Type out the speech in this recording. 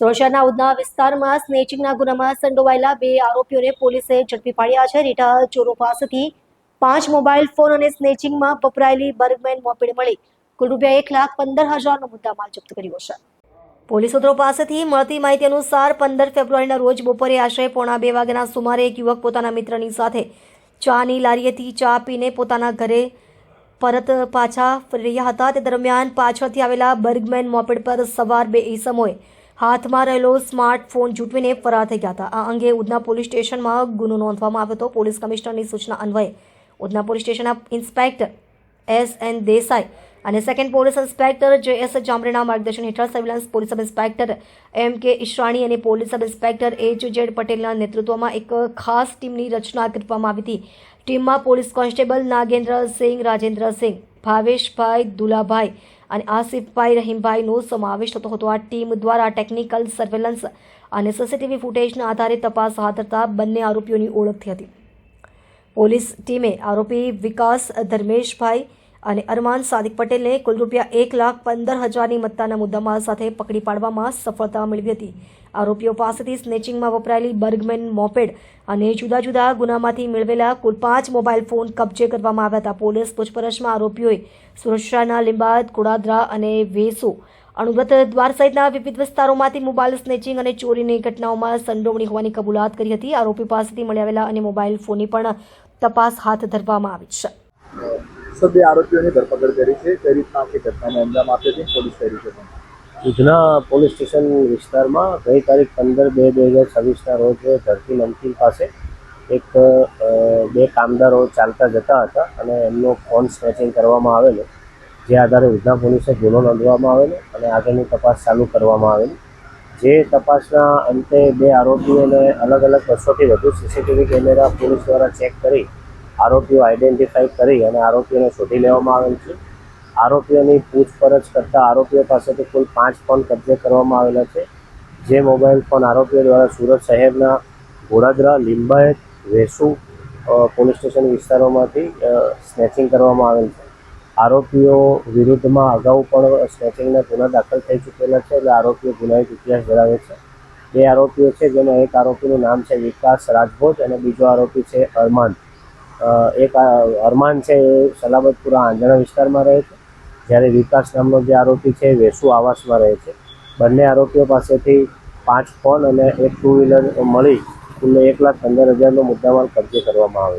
સુરક્ષાના ઉધના વિસ્તારમાં સ્નેચિંગના ગુનામાં સંડોવાયેલા બે આરોપીઓને પોલીસે ઝડપી પાડ્યા છે. રીટા ચોરો પાસેથી પાંચ મોબાઈલ ફોન અને સ્નેચિંગમાં વપરાયેલી બર્ગમેન મોપેડ મળી કુલ રૂપિયા એક લાખ પંદર હજારનો મુદ્દામાલ જપ્ત કર્યો છે. પોલીસ સૂત્રો પાસેથી મળતી માહિતી અનુસાર પંદર ફેબ્રુઆરીના રોજ બપોરે આશરે પોણા બે વાગ્યાના સુમારે એક યુવક પોતાના મિત્રની સાથે ચાની લારીએથી ચા પીને પોતાના ઘરે પરત પાછા ફરી રહ્યા હતા. તે દરમિયાન પાછળથી આવેલા બર્ગમેન મોપેડ પર સવાર બે ઈસમોએ હાથમાં રહેલો સ્માર્ટફોન જૂટવીને ફરાર થઈ ગયા હતા. આ અંગે ઉધના પોલીસ સ્ટેશનમાં ગુનો નોંધવામાં આવ્યો હતો. પોલીસ કમિશનરની સૂચના અન્વયે ઉધના પોલીસ સ્ટેશનના ઇન્સ્પેક્ટર એસ એન દેસાઈ અને second police inspector J S જામરેના માર્ગદર્શન હેઠળ surveillance police sub inspector M K Ishrani અને police sub inspector H Z પટેલના નેતૃત્વમાં એક ખાસ ટીમની રચના કરવામાં આવી હતી. ટીમમાં પોલીસ કોન્સ્ટેબલ નાગેન્દ્રસિંહ રાજેન્દ્રસિંહ ભાવેશભાઈ દુલાભાઈ અને આસિફભાઈ રહીમભાઈનો સમાવેશ થતો હતો. આ ટીમ દ્વારા ટેકનિકલ સર્વેલન્સ અને સીસીટીવી ફૂટેજના આધારે તપાસ હાથ ધરતા બંને આરોપીઓની ઓળખ થઈ હતી. પોલીસ ટીમે આરોપી વિકાસ ધર્મેશભાઈ અને અરમાન સાદિક પટેલને કુલ રૂપિયા એક લાખ પંદર હજારની મત્તાના મુદ્દામાલ સાથે પકડી પાડવામાં સફળતા મેળવી હતી. આરોપીઓ પાસેથી સ્નેચિંગમાં વપરાયેલી બર્ગમેન મોપેડ અને જુદા જુદા ગુનામાંથી મેળવેલા કુલ પાંચ મોબાઈલ ફોન કબજે કરવામાં આવ્યા હતા. પોલીસ પૂછપરછમાં આરોપીઓએ સુરક્ષાના લીંબાદ કુડાદરા અને વેસો, અણુવ્રત દ્વાર સહિતના વિવિધ વિસ્તારોમાંથી મોબાઈલ સ્નેચિંગ અને ચોરીની ઘટનાઓમાં સંડોવણી હોવાની કબૂલાત કરી હતી. આરોપી પાસેથી મળી આવેલા અને મોબાઈલ ફોનની પણ તપાસ હાથ ધરવામાં આવી છે. બે આરોપીઓની ધરપકડ કરી છે. કઈ રીતના આખી ઘટનાને અંજામ આપ્યો છે? પોલીસ કરી છે ઉધના પોલીસ સ્ટેશન વિસ્તારમાં ગઈ તારીખ પંદર બે બે હજાર છવ્વીસના રોજ ધરતી નમકીન પાસે એક બે કામદારો ચાલતા જતા હતા અને એમનો ફોન સ્નેચિંગ કરવામાં આવેલો, જે આધારે ઉધના પોલીસે ગુનો નોંધવામાં આવેલો અને આગળની તપાસ ચાલુ કરવામાં આવેલી. જે તપાસના અંતે બે આરોપીઓને અલગ અલગ બસોથી વધુ સીસીટીવી કેમેરા પોલીસ દ્વારા ચેક કરી આરોપીઓ આઈડેન્ટિફાઈ કરી અને આરોપીઓને શોધી લેવામાં આવેલ છે. આરોપીઓની પૂછપરછ કરતાં આરોપીઓ પાસેથી કુલ પાંચ ફોન કબજે કરવામાં આવેલા છે. જે મોબાઈલ ફોન આરોપીઓ દ્વારા સુરત શહેરના ઘોડાદરા લીંબાયત, વેસુ પોલીસ સ્ટેશન વિસ્તારોમાંથી સ્નેચિંગ કરવામાં આવેલ છે. આરોપીઓ વિરુદ્ધમાં અગાઉ પણ સ્નેચિંગના ગુના દાખલ થઈ ચૂકેલા છે એટલે આરોપીઓ ગુનાહિત ઇતિહાસ ધરાવે છે. બે આરોપીઓ છે, જેમાં એક આરોપીનું નામ છે વિકાસ રાજભોજ અને બીજો આરોપી છે અરમાન. એક અરમાન છે એ સલામતપુરા આંજણા વિસ્તારમાં રહે છે. જ્યારે વિકાસ નામનો જે આરોપી છે વેસુ આવાસમાં રહે છે. બંને આરોપીઓ પાસેથી પાંચ ફોન અને એક ટુ વ્હીલર મળી કુલ એક લાખ પંદર હજારનો મુદ્દામાલ કબજે કરવામાં આવ્યો